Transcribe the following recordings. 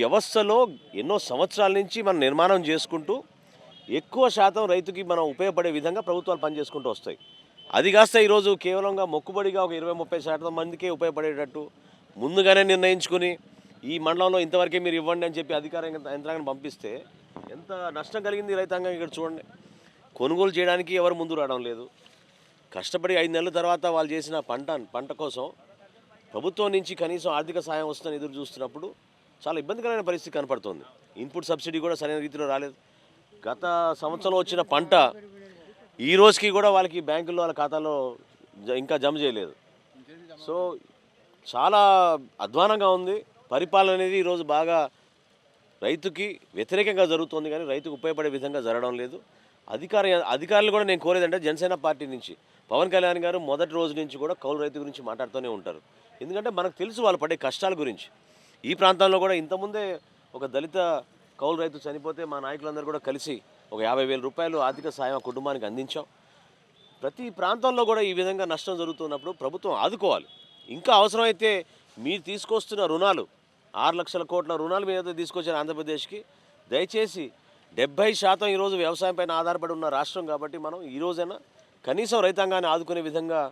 వ్యవస్థలో ఎన్నో సంవత్సరాల నుంచి మనం నిర్మాణం చేసుకుంటూ ఎక్కువ శాతం రైతుకి మనం ఉపయోగపడే విధంగా ప్రభుత్వాలు పనిచేసుకుంటూ వస్తాయి. అది కాస్త ఈరోజు కేవలంగా మొక్కుబడిగా ఒక ఇరవై ముప్పై శాతం మందికే ఉపయోగపడేటట్టు ముందుగానే నిర్ణయించుకుని ఈ మండలంలో ఇంతవరకే మీరు ఇవ్వండి అని చెప్పి అధికార యంత్రాంగం పంపిస్తే ఎంత నష్టం కలిగింది రైతాంగం ఇక్కడ చూడండి. కొనుగోలు చేయడానికి ఎవరు ముందు రావడం లేదు. కష్టపడి ఐదు నెలల తర్వాత వాళ్ళు చేసిన పంట పంట కోసం ప్రభుత్వం నుంచి కనీసం ఆర్థిక సాయం వస్తుందని ఎదురు చూస్తున్నప్పుడు చాలా ఇబ్బందికరమైన పరిస్థితి కనపడుతుంది. ఇన్పుట్ సబ్సిడీ కూడా సరైన రీతిలో రాలేదు. గత సంవత్సరం వచ్చిన పంట ఈ రోజుకి కూడా వాళ్ళకి బ్యాంకుల్లో వాళ్ళ ఖాతాలో జ- ఇంకా జమ చేయలేదు. సో చాలా అధ్వానంగా ఉంది. పరిపాలన అనేది ఈరోజు బాగా రైతుకి వ్యతిరేకంగా జరుగుతుంది కానీ రైతుకు ఉపయోగపడే విధంగా జరగడం లేదు. అధికార అధికారులు కూడా నేను కోరేదంటే జనసేన పార్టీ నుంచి పవన్ కళ్యాణ్ గారు మొదటి రోజు నుంచి కూడా కౌలు రైతు గురించి మాట్లాడుతూనే ఉంటారు. ఎందుకంటే మనకు తెలుసు వాళ్ళు పడే కష్టాల గురించి. ఈ ప్రాంతంలో కూడా ఇంతకుముందే ఒక దళిత కౌలు రైతు చనిపోతే మా నాయకులందరూ కూడా కలిసి ఒక యాభై వేల రూపాయలు ఆర్థిక సాయం ఆ కుటుంబానికి అందించాం. ప్రతి ప్రాంతంలో కూడా ఈ విధంగా నష్టం జరుగుతున్నప్పుడు ప్రభుత్వం ఆదుకోవాలి. ఇంకా అవసరమైతే మీరు తీసుకొస్తున్న రుణాలు ఆరు లక్షల కోట్ల రుణాలు మీద తీసుకొచ్చిన ఆంధ్రప్రదేశ్కి. దయచేసి డెబ్బై శాతం ఈరోజు వ్యవసాయం పైన ఆధారపడి ఉన్న రాష్ట్రం కాబట్టి మనం ఈ రోజైనా కనీసం రైతాంగాన్ని ఆదుకునే విధంగా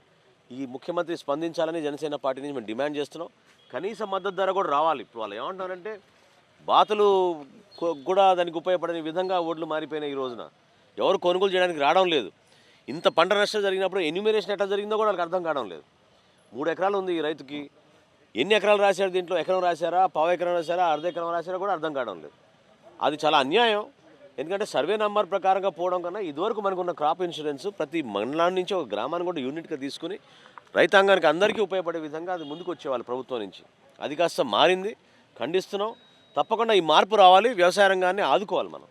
ఈ ముఖ్యమంత్రి స్పందించాలని జనసేన పార్టీ నుంచి మేము డిమాండ్ చేస్తున్నాం. కనీస మద్దతు ధర కూడా రావాలి. ఇప్పుడు వాళ్ళు ఏమంటున్నారంటే బాతులు కూడా దానికి ఉపయోగపడని విధంగా ఓట్లు మారిపోయినాయి ఈ రోజున. ఎవరు కొనుగోలు చేయడానికి రావడం లేదు. ఇంత పంట నష్టం జరిగినప్పుడు ఎన్యూమినేషన్ ఎట్లా జరిగిందో కూడా వాళ్ళకి అర్థం కావడం లేదు. మూడు ఎకరాలు ఉంది ఈ రైతుకి. ఎన్ని ఎకరాలు రాశారు దీంట్లో? ఎకరం రాశారా? పావు ఎకరం రాశారా? అర్ధ ఎకరం రాశారా కూడా అర్థం కావడం లేదు. అది చాలా అన్యాయం. ఎందుకంటే సర్వే నంబర్ ప్రకారంగా పోవడం కన్నా ఇదివరకు మనకు ఉన్న క్రాప్ ఇన్సూరెన్స్ ప్రతి మండలం నుంచి ఒక గ్రామాన్ని కూడా యూనిట్గా తీసుకుని రైతాంగానికి అందరికీ ఉపయోగపడే విధంగా అది ముందుకు వచ్చేవాళ్ళు ప్రభుత్వం నుంచి. అది కాస్త మారింది ఖండిస్తున్నాం. తప్పకుండా ఈ మార్పు రావాలి వ్యవసాయ రంగాన్ని ఆదుకోవాలి మనం.